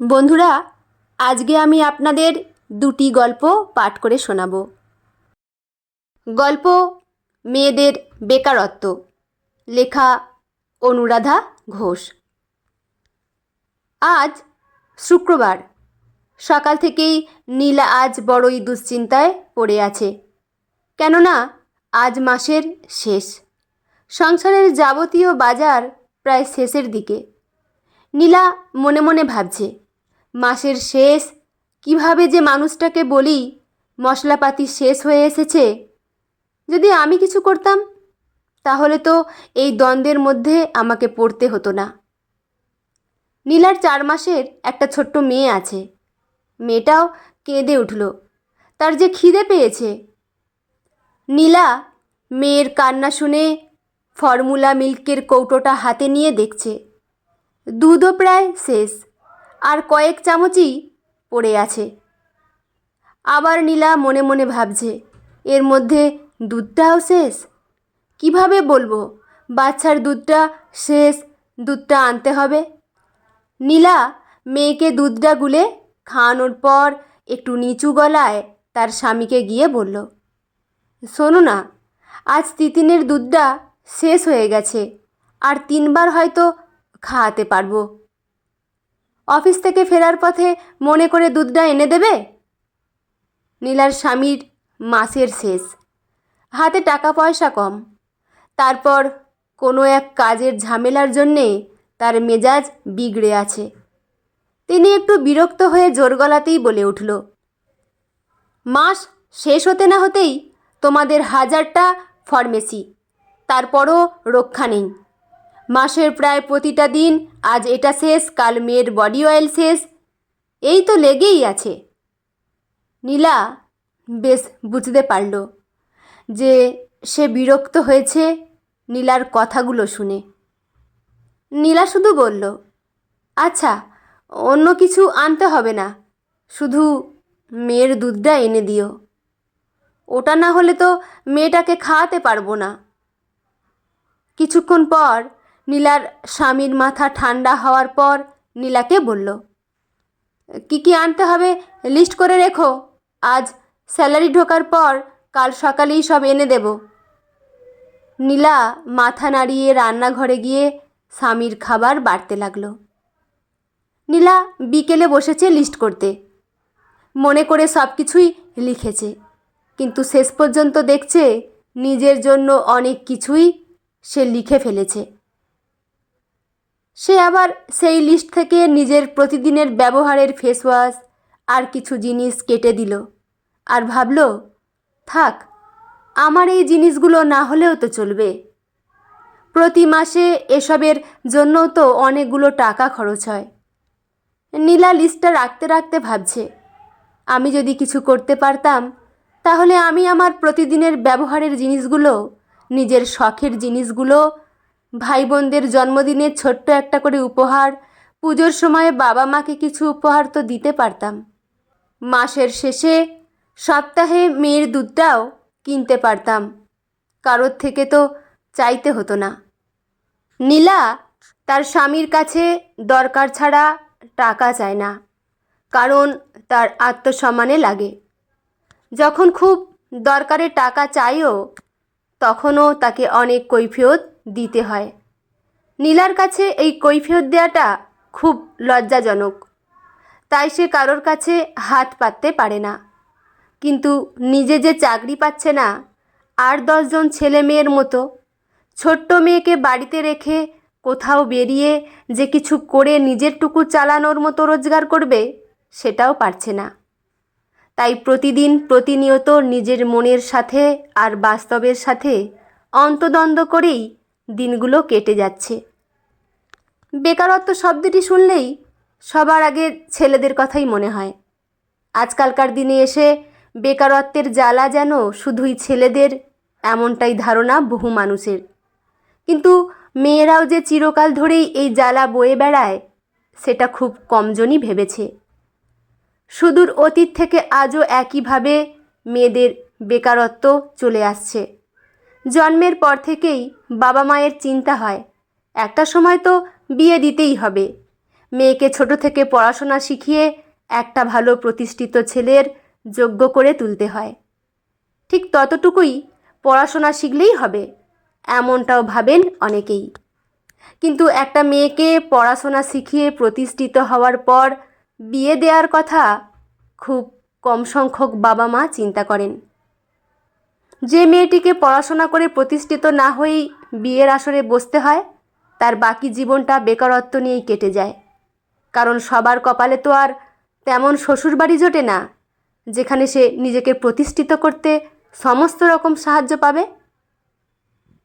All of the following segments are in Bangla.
বন্ধুরা, আজকে আমি আপনাদের দুটি গল্প পাঠ করে শোনাব। গল্প মেয়েদের বেকারত্ব, লেখা অনুরাধা ঘোষ। আজ শুক্রবার, সকাল থেকেই নীলা আজ বড়ই দুশ্চিন্তায় পড়ে আছে। কেননা, আজ মাসের শেষ। সংসারের যাবতীয় বাজার প্রায় শেষের দিকে। নীলা মনে মনে ভাবছে মাসের শেষ। কীভাবে যে মানুষটাকে বলি, মশলাপাতি শেষ হয়ে এসেছে। যদি আমি কিছু করতাম, তাহলে তো এই দ্বন্দ্বের মধ্যে আমাকে পড়তে হতো না। নীলার চার মাসের একটা ছোট্ট মেয়ে আছে। মেয়েটাও কেঁদে উঠল। তার যে খিদে পেয়েছে। নীলা মেয়ের কান্না শুনে ফর্মুলা মিল্কের কৌটোটা হাতে নিয়ে দেখছে। দুধও প্রায় শেষ। আর কয়েক চামচই পড়ে আছে। আবার নীলা মনে মনে ভাবছে, এর মধ্যে দুধটাও শেষ? কীভাবে বলব, বাচ্চার দুধটা শেষ, দুধটা আনতে হবে? নীলা মেয়েকে দুধটা গুলে খাওয়ানোর পর একটু নিচু গলায় তার স্বামীকে গিয়ে বলল, শোনো না, আজ তিতিনের দুধটা শেষ হয়ে গেছে, আর তিনবার হয়তো খাওয়াতে পারব। অফিস থেকে ফেরার পথে মনে করে দুধটা এনে দেবে? নীলার স্বামীর মাসের শেষ। হাতে টাকা পয়সা কম। তারপর কোনো এক কাজের ঝামেলার জন্যে তার মেজাজ বিগড়ে আছে। তিনি একটু বিরক্ত হয়ে জোর গলাতেই বলে উঠল, মাস শেষ হতে না হতেই তোমাদের হাজারটা ফরমেসি, তারপরও রক্ষা নেই। মাসের প্রায় প্রতিটা দিন আজ এটা শেষ, কাল মেয়ের বডি অয়েল শেষ। এই তো লেগেই আছে। নীলা বেশ বুঝতে পারল যে সে বিরক্ত হয়েছে নীলার কথাগুলো শুনে। নীলা শুধু বলল আচ্ছা অন্য কিছু আনতে হবে না, শুধু মেয়ের দুধটা এনে দিও। ওটা না হলে তো মেয়েটাকে খাওয়াতে পারব না। কিছুক্ষণ পর নীলার স্বামীর মাথা ঠান্ডা হওয়ার পর নীলাকে বলল, কি কি আনতে হবে লিস্ট করে রেখো। আজ স্যালারি ঢোকার পর কাল সকালেই সব এনে দেব। নীলা মাথা নাড়িয়ে রান্নাঘরে গিয়ে স্বামীর খাবার বাড়তে লাগল। নীলা বিকেলে বসেছে লিস্ট করতে। মনে করে সব কিছুই লিখেছে, কিন্তু শেষ পর্যন্ত দেখছে নিজের জন্য অনেক কিছুই সে লিখে ফেলেছে। সে আবার সেই লিস্ট থেকে নিজের প্রতিদিনের ব্যবহারের ফেসওয়াশ আর কিছু জিনিস কেটে দিল আর ভাবল, থাক, আমার এই জিনিসগুলো না হলেও তো চলবে। প্রতি মাসে এসবের জন্য তো অনেকগুলো টাকা খরচ হয় নীলা লিস্টটা রাখতে রাখতে ভাবছে, আমি যদি কিছু করতে পারতাম, তাহলে আমি আমার প্রতিদিনের ব্যবহারের জিনিসগুলো, নিজের শখের জিনিসগুলো ভাই বোনদের জন্মদিনে ছোট্ট একটা করে উপহার, পুজোর সময় বাবা মাকে কিছু উপহার তো দিতে পারতাম। মাসের শেষে সপ্তাহে মেয়ের দুধটাও কিনতে পারতাম। কারোর থেকে তো চাইতে হতো না। নীলা তার স্বামীর কাছে দরকার ছাড়া টাকা চায় না, কারণ তার আত্মসম্মানে লাগে। যখন খুব দরকারে টাকা চাইও তখনও তাকে অনেক কৈফিয়ত দিতে হয়। নীলার কাছে এই কৈফিয়ত দেওয়াটা খুব লজ্জাজনক। তাই সে কারোর কাছে হাত পাততে পারে না। কিন্তু নিজে যে চাকরি পাচ্ছে না, আর দশজন ছেলে মেয়ের মতো, ছোট্ট মেয়েকে বাড়িতে রেখে কোথাও বেরিয়ে যে কিছু করে নিজের টুকু চালানোর মতো রোজগার করবে, সেটাও পারছে না। তাই প্রতিদিন প্রতিনিয়ত নিজের মনের সাথে আর বাস্তবের সাথে অন্তদ্বন্দ্ব করেই দিনগুলো কেটে যাচ্ছে। বেকারত্ব শব্দটি শুনলেই সবার আগে ছেলেদের কথাই মনে হয়। আজকালকার দিনে এসে বেকারত্বের জ্বালা যেন শুধুই ছেলেদের, এমনটাই ধারণা বহু মানুষের। কিন্তু মেয়েরাও যে চিরকাল ধরেই এই জ্বালা বয়ে বেড়ায়, সেটা খুব কমজনই ভেবেছে। সুদূর অতীত থেকে আজও একইভাবে মেয়েদের বেকারত্ব চলে আসছে। জন্মের পর থেকেই বাবা মায়ের চিন্তা হয়। একটা সময় তো বিয়ে দিতেই হবে। মেয়েকে ছোট থেকে পড়াশোনা শিখিয়ে একটা ভালো প্রতিষ্ঠিত ছেলের যোগ্য করে তুলতে হয়। ঠিক ততটুকুই পড়াশোনা শিখলেই হবে, এমনটাও ভাবেন অনেকেই। কিন্তু একটা মেয়েকে পড়াশোনা শিখিয়ে প্রতিষ্ঠিত হওয়ার পর বিয়ে দেওয়ার কথা খুব কম সংখ্যক বাবা মা চিন্তা করেন। যে মেয়েটিকে পড়াশোনা করে প্রতিষ্ঠিত না হয়েই বিয়ের আসরে বসতে হয়, তার বাকি জীবনটা বেকারত্ব নিয়েই কেটে যায়। কারণ সবার কপালে তো আর তেমন শ্বশুরবাড়ি জোটে না, যেখানে সে নিজেকে প্রতিষ্ঠিত করতে সমস্ত রকম সাহায্য পাবে।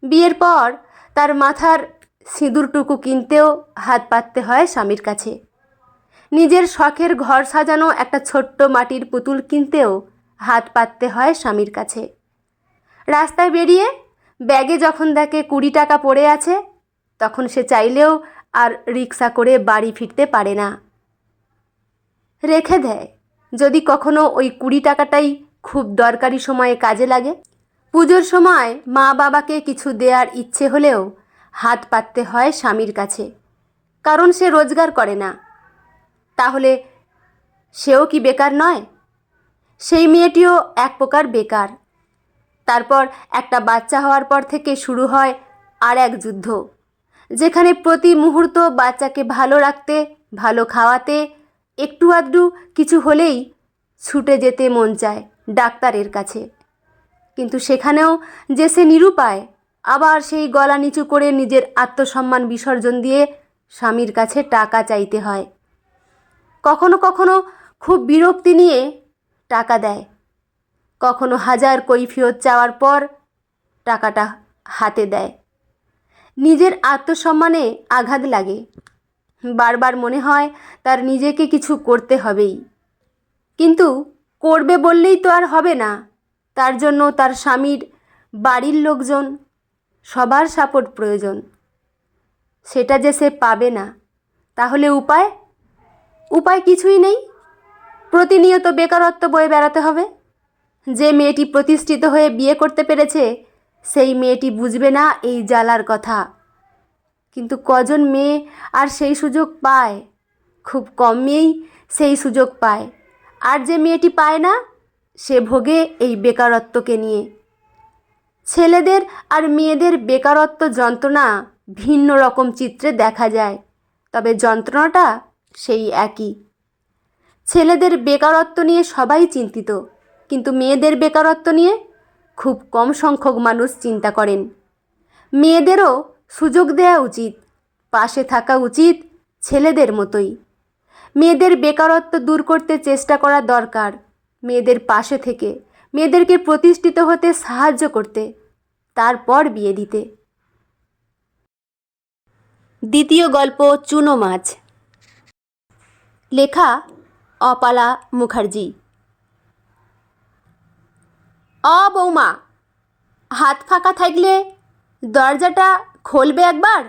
বিয়ের পর তার মাথার সিঁদুরটুকু কিনতেও হাত পাততে হয় স্বামীর কাছে। নিজের শখের ঘর সাজানো একটা ছোট্ট মাটির পুতুল কিনতেও হাত পাততে হয় স্বামীর কাছে। রাস্তায় বেরিয়ে ব্যাগে যখন দেখে কুড়ি টাকা পড়ে আছে, তখন সে চাইলেও আর রিক্সা করে বাড়ি ফিরতে পারে না। রেখে দেয়, যদি কখনো ওই কুড়ি টাকাটাই খুব দরকারি সময়ে কাজে লাগে। পুজোর সময় মা বাবাকে কিছু দেওয়ার ইচ্ছে হলেও হাত পাততে হয় স্বামীর কাছে, কারণ সে রোজগার করে না। তাহলে সেও কি বেকার নয়? সেই মেয়েটিও এক প্রকার বেকার। তারপর একটা বাচ্চা হওয়ার পর থেকে শুরু হয় আর এক যুদ্ধ। যেখানে প্রতি মুহূর্ত বাচ্চাকে ভালো রাখতে, ভালো খাওয়াতে, একটু আধটু কিছু হলেই ছুটে যেতে মন চায় ডাক্তারের কাছে। কিন্তু সেখানেও যে সে নিরুপায় আবার সেই গলা নিচু করে নিজের আত্মসম্মান বিসর্জন দিয়ে স্বামীর কাছে টাকা চাইতে হয়। কখনো কখনো খুব বিরক্তি নিয়ে টাকা দেয়। কখনো হাজার কৈফিয়ত চাওয়ার পর টাকাটা হাতে দেয়। নিজের আত্মসম্মানে আঘাত লাগে। বারবার মনে হয় তার নিজেকে কিছু করতে হবেই। কিন্তু করবে বললেই তো আর হবে না। তার জন্য তার স্বামীর বাড়ির লোকজন সবার সাপোর্ট প্রয়োজন। সেটা যে সে পাবে না। তাহলে উপায়? উপায় কিছুই নেই। প্রতিনিয়ত বেকারত্ব বয়ে বেড়াতে হবে। যে মেয়েটি প্রতিষ্ঠিত হয়ে বিয়ে করতে পেরেছে, সেই মেয়েটি বুঝবে না এই জ্বালার কথা। কিন্তু কজন মেয়ে আর সেই সুযোগ পায়? খুব কম মেয়েই সেই সুযোগ পায়। আর যে মেয়েটি পায় না, সে ভোগে এই বেকারত্বকে নিয়ে। ছেলেদের আর মেয়েদের বেকারত্ব যন্ত্রণা ভিন্ন রকম চিত্রে দেখা যায়, তবে যন্ত্রণাটা সেই একই। ছেলেদের বেকারত্ব নিয়ে সবাই চিন্তিত। কিন্তু মেয়েদের বেকারত্ব নিয়ে খুব কম সংখ্যক মানুষ চিন্তা করেন। মেয়েদেরও সুযোগ দেওয়া উচিত, পাশে থাকা উচিত ছেলেদের মতোই। মেয়েদের বেকারত্ব দূর করতে চেষ্টা করা দরকার, মেয়েদের পাশে থেকে, মেয়েদেরকে প্রতিষ্ঠিত হতে সাহায্য করতে, তারপর বিয়ে দিতে। দ্বিতীয় গল্প, চুনো মাছ। লেখা অপালা মুখার্জি। অ, বৌমা। হাত ফাঁকা থাকলে দরজাটা খুলবে একবার?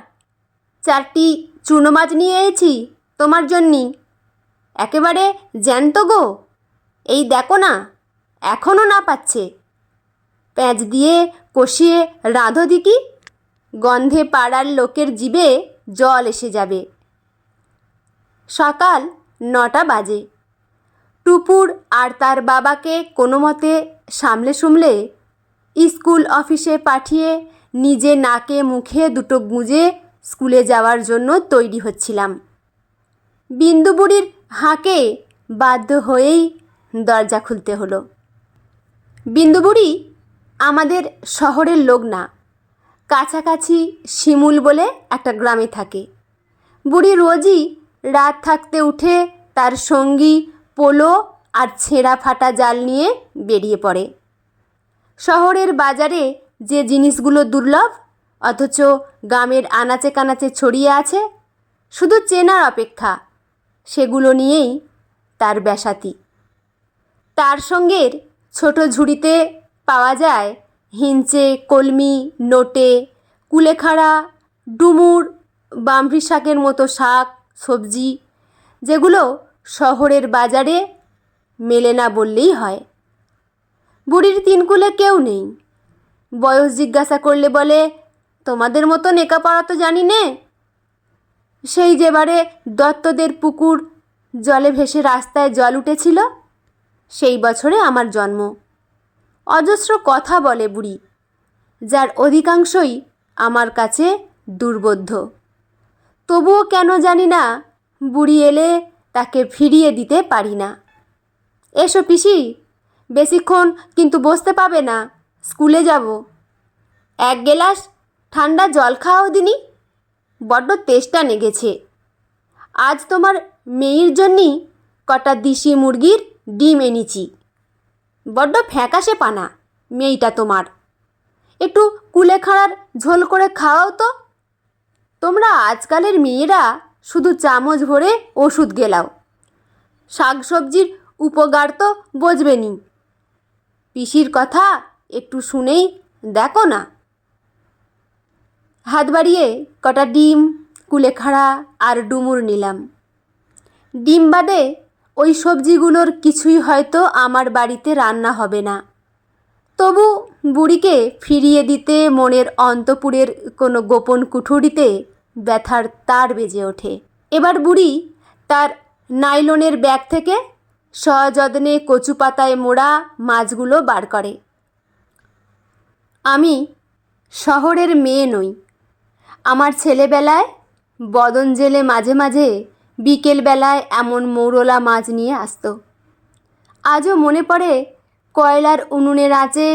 চারটি চুনো মাছ নিয়ে এসেছি তোমার জন্যি। একেবারে জ্যান্ত গো। এই দেখো না এখনও না পাচ্ছে। প্যাঁচ দিয়ে কষিয়ে রাঁধো দিকি গন্ধে পাড়ার লোকের জিবে জল এসে যাবে। সকাল নটা বাজে। টুপুর আর তার বাবাকে কোনো মতে সামলে সুমলে? স্কুল অফিসে পাঠিয়ে নিজে নাকে মুখে দুটো গুঁজে স্কুলে যাওয়ার জন্য তৈরি হচ্ছিলাম। বিন্দু বুড়ির হাঁকে বাধ্য হয়েই দরজা খুলতে হলো। বিন্দু বুড়ি আমাদের শহরের লোক না। কাছাকাছি শিমুল বলে একটা গ্রামে থাকে। বুড়ি রোজই রাত থাকতে উঠে তার সঙ্গী পোলো আর ছেঁড়া ফাটা জাল নিয়ে বেরিয়ে পড়ে। শহরের বাজারে যে জিনিসগুলো দুর্লভ, অথচ গ্রামের আনাচে কানাচে ছড়িয়ে আছে, শুধু চেনার অপেক্ষা, সেগুলো নিয়েই তার ব্যাসাতি। তার সঙ্গের ছোট ঝুড়িতে পাওয়া যায় হিঞ্চে, কলমি, নোটে, কুলেখাড়া, ডুমুর বামরি শাকের মতো শাক, সবজি, যেগুলো শহরের বাজারে মেলে না বললেই হয়। বুড়ির তিনকুলে কেউ নেই। বয়স জিজ্ঞাসা করলে বলে, তোমাদের মতো নেকাপাড়া তো জানি নে? সেই যেবারে দত্তদের পুকুর জলে ভেসে রাস্তায় জল উঠেছিল, সেই বছরে আমার জন্ম। অজস্র কথা বলে বুড়ি, যার অধিকাংশই আমার কাছে দুর্বোধ্য। তবুও কেন জানি না, বুড়ি এলে তাকে ফিরিয়ে দিতে পারি না। এসো পিসি, বেশিক্ষণ কিন্তু বসতে পাবে না, স্কুলে যাব। এক গেলাস ঠান্ডা জল খাওয়াও দিনি। বড্ড তেষ্টা নেগেছে। আজ তোমার মেয়ের জন্যই কটা দিশি মুরগির ডিম এনেছি। বড্ড ফ্যাকাশে পানা মেয়েটা তোমার। একটু কুলেখাড়ার ঝোল করে খাওয়াও তো। তোমরা আজকালের মেয়েরা শুধু চামচ ভরে ওষুধ গেলাও। শাকসবজির উপকার তো বোঝবেনি পিসির কথা একটু শুনেই দেখো না। হাত বাড়িয়ে কটা ডিম কুলেখাড়া আর ডুমুর নিলাম। ডিম বাদে ওই সবজিগুলোর কিছুই হয়তো আমার বাড়িতে রান্না হবে না। তবু বুড়িকে ফিরিয়ে দিতে মনের অন্তপুরের কোনো গোপন কুঠুরিতে ব্যথার তার বেজে ওঠে। এবার বুড়ি তার নাইলনের ব্যাগ থেকে সযত্নে কচু পাতায় মোড়া মাছগুলো বার করে। আমি শহরের মেয়ে নই। আমার ছেলেবেলায় বদন জেলে মাঝে মাঝে বিকেলবেলায় এমন মৌরলা মাছ নিয়ে আসতো। আজও মনে পড়ে কয়লার উনুনের আঁচে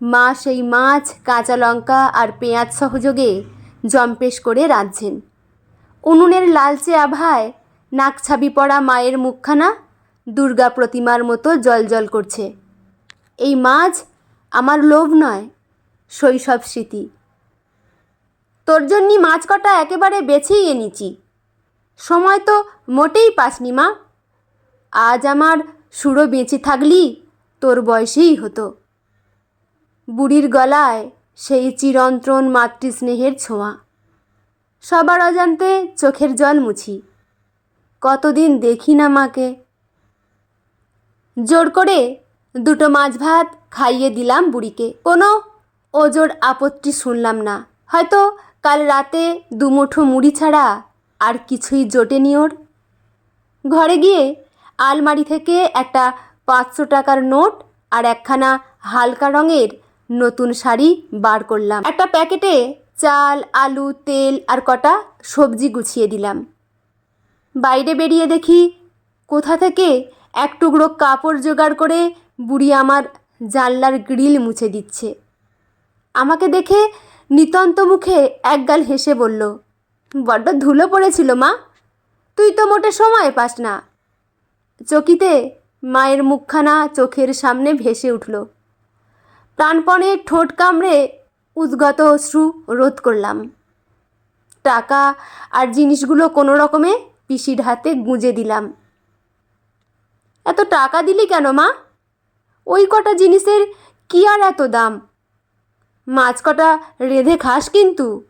মা সেই মাছ, কাঁচা লঙ্কা আর পেঁয়াজ সহযোগে জম্পেশ করে রাঁধছেন। উনুনের লালচে আভায় নাকছাবি পড়া মায়ের মুখখানা দুর্গা প্রতিমার মতো জলজল করছে। এই মাছ আমার লোভ নয়, শৈশব স্মৃতি। তোর জন্যই মাছ কটা একেবারে বেছেই এনেছি। সময় তো মোটেই পাসনি মা। আজ আমার সুরো বেঁচে থাকলি তোর বয়সেই হতো। বুড়ির গলায় সেই চিরন্ত্রণ মাতৃস্নেহের ছোঁয়া। সবার অজান্তে চোখের জল মুছি। কতদিন দেখি না মাকে। জোর করে দুটো মাছ ভাত খাইয়ে দিলাম বুড়িকে। কোনো ওজোর আপত্তি শুনলাম না। হয়তো কাল রাতে দুমুঠো মুড়ি ছাড়া আর কিছুই জোটেনি ওর। ঘরে গিয়ে আলমারি থেকে একটা পাঁচশো টাকার নোট আর একখানা হালকা রঙের নতুন শাড়ি বার করলাম। একটা প্যাকেটে চাল, আলু, তেল আর কটা সবজি গুছিয়ে দিলাম। বাইরে বেরিয়ে দেখি কোথা থেকে এক টুকরো কাপড় জোগাড় করে বুড়ি আমার জানলার গ্রিল মুছে দিচ্ছে। আমাকে দেখে নিতন্ত মুখে একগাল হেসে বলল, বড্ড ধুলো পড়েছিল মা। তুই তো মোটে সময় পাস না। চকিতে মায়ের মুখখানা চোখের সামনে ভেসে উঠল। প্রাণপণে ঠোঁট কামড়ে উদ্গত অশ্রু রোধ করলাম। টাকা আর জিনিসগুলো কোনো রকমে পিসির হাতে গুঁজে দিলাম। এত টাকা দিলি কেন মা? ওই কটা জিনিসের কি আর এত দাম? মাছ কটা রেঁধে খাস কিন্তু।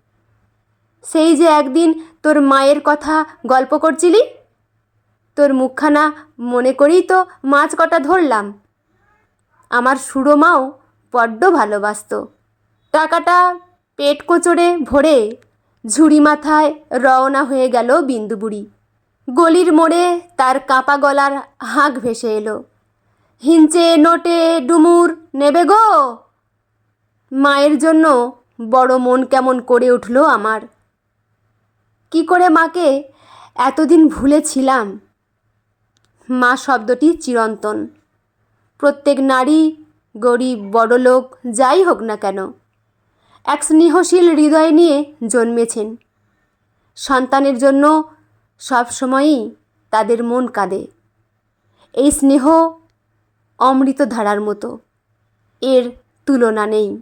সেই যে একদিন তোর মায়ের কথা গল্প করছিলি? তোর মুখখানা মনে করেই তো মাছ কটা ধরলাম। আমার সুরো মাও বড্ড ভালোবাসত। টাকাটা পেট কোচড়ে ভরে ঝুড়ি মাথায় রওনা হয়ে গেল বিন্দুবুড়ি। গলির মোড়ে তার কাঁপা গলার হাঁক ভেসে এলো। হিঞ্চে, নোটে, ডুমুর, নেবে গো? মায়ের জন্য বড় মন কেমন করে উঠল আমার। কি করে মাকে এতদিন ভুলেছিলাম? মা শব্দটি চিরন্তন। প্রত্যেক নারী গরিব, বড়লোক, যাই হোক না কেন। এক স্নেহশীল হৃদয় নিয়ে জন্মেছেন। সন্তানের জন্য সবসময়ই তাদের মন কাঁদে। এই স্নেহ অমৃতধারার মতো। এর তুলনা নেই।